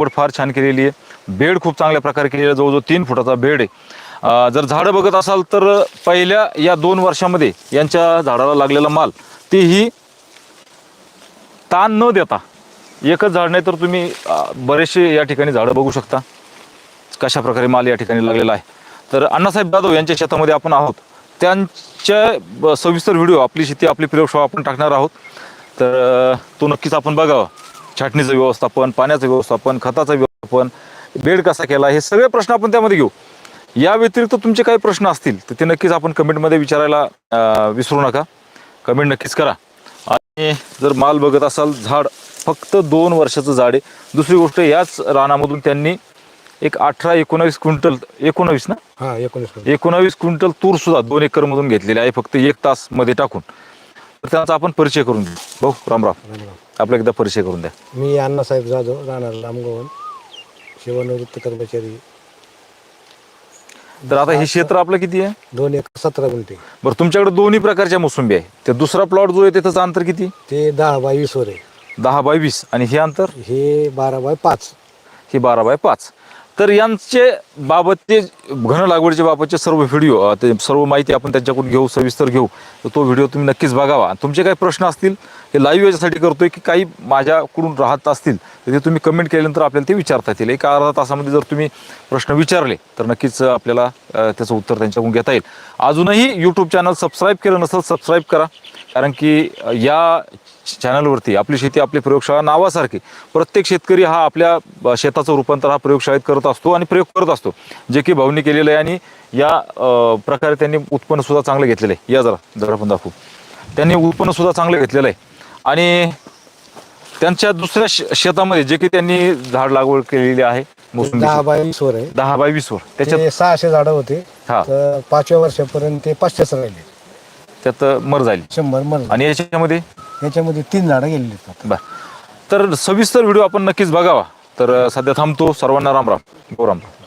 लागवड फार छान केलेली आहे. बेड खूप चांगल्या प्रकारे केलेला जवळजवळ तीन फुटाचा बेड आहे. जर झाडं बघत असाल तर पहिल्या या दोन वर्षामध्ये यांच्या झाडाला लागलेला माल तेही ताण न देता एकच झाड नाही तर तुम्ही बरेचसे या ठिकाणी झाडं बघू शकता. कशा प्रकारे माल या ठिकाणी लागलेला आहे. तर अण्णासाहेब जाधव यांच्या शेतामध्ये आपण आहोत. त्यांच्या ब- सविस्तर व्हिडिओ आपली शेती आपली प्रयोगशाळा आपण टाकणार आहोत. तर तो नक्कीच आपण बघावा. छाटणीचं व्यवस्थापन पाण्याचं व्यवस्थापन खताचं व्यवस्थापन बेड कसा केला हे सगळे प्रश्न आपण त्यामध्ये घेऊ. या व्यतिरिक्त तुमचे काही प्रश्न असतील तर ते नक्कीच आपण कमेंटमध्ये विचारायला विसरू नका. कमेंट नक्कीच करा. आणि जर माल बघत असाल झाड फक्त दोन वर्षाचं झाड आहे. दुसरी गोष्ट याच रानामधून त्यांनी एक अठरा एकोणावीस क्विंटल एकोणावीस ना? हा एकोणावीस क्विंटल. तूर सुद्धा दोन एकर मधून घेतलेले आहे फक्त एक तासमध्ये टाकून. तर त्यांचा आपण परिचय करून देऊ. भाऊ रामराम आपला एकदा परिचय करून द्या. मी अण्णासाहेब जाधव राहणार लांबगोवन सेवानिवृत्त कर्मचारी. तर आता हे क्षेत्र आपलं किती आहे? दोन एकर सतरा गुंठे. बरं तुमच्याकडे दोन्ही प्रकारच्या मोसंबी आहे. ते दुसरा प्लॉट जो आहे त्याचं अंतर किती? ते दहा बाय वीस वर आहे. दहा बाय वीस. आणि हे अंतर? हे बारा बाय पाच. ही बारा बाय पाच. तर यांचे बाबतचे घन लागवडीच्या बाबतचे सर्व व्हिडिओ ते सर्व माहिती आपण त्यांच्याकडून घेऊ सविस्तर घेऊ. तर तो व्हिडिओ तुम्ही नक्कीच बघावा. तुमचे काही प्रश्न असतील हे लाईव्ह याच्यासाठी करतोय की काही माझ्याकडून राहत असतील तर ते तुम्ही कमेंट केल्यानंतर आपल्याला ते विचारता येतील. एका अर्धा तासामध्ये जर तुम्ही प्रश्न विचारले तर नक्कीच आपल्याला त्याचं उत्तर त्यांच्याकडून घेता येईल. अजूनही यूट्यूब चॅनल सबस्क्राईब केलं नसेल सबस्क्राईब करा. कारण की या चॅनलवरती आपली शेती आपली प्रयोगशाळा नावासारखी प्रत्येक शेतकरी हा आपल्या शेताचं रूपांतर हा प्रयोगशाळेत करत असतो आणि प्रयोग करत असतो. जे की भाऊनी केलेलं आहे आणि या प्रकारे त्यांनी उत्पन्न सुद्धा चांगलं घेतलेलं आहे. या जरा जरा पण दाखवू. त्यांनी उत्पन्न सुद्धा चांगलं घेतलेलं आहे. आणि त्यांच्या दुसऱ्या शेतामध्ये जे की त्यांनी झाड लागवड केलेली आहे दहा बाय वीस वर आहे. दहा बाय वीस वर. त्याच्यात सहाशे झाडं होते. हा. पाचव्या वर्षापर्यंत ते पाचशेच राहिले. त्यात मर जाईल शंभर मन आणि याच्यामध्ये? याच्यामध्ये तीन झाडं गेलेली आहेत बर. तर सविस्तर व्हिडिओ आपण नक्कीच बघावा. तर सध्या थांबतो सर्वांना राम राम. गो राम राम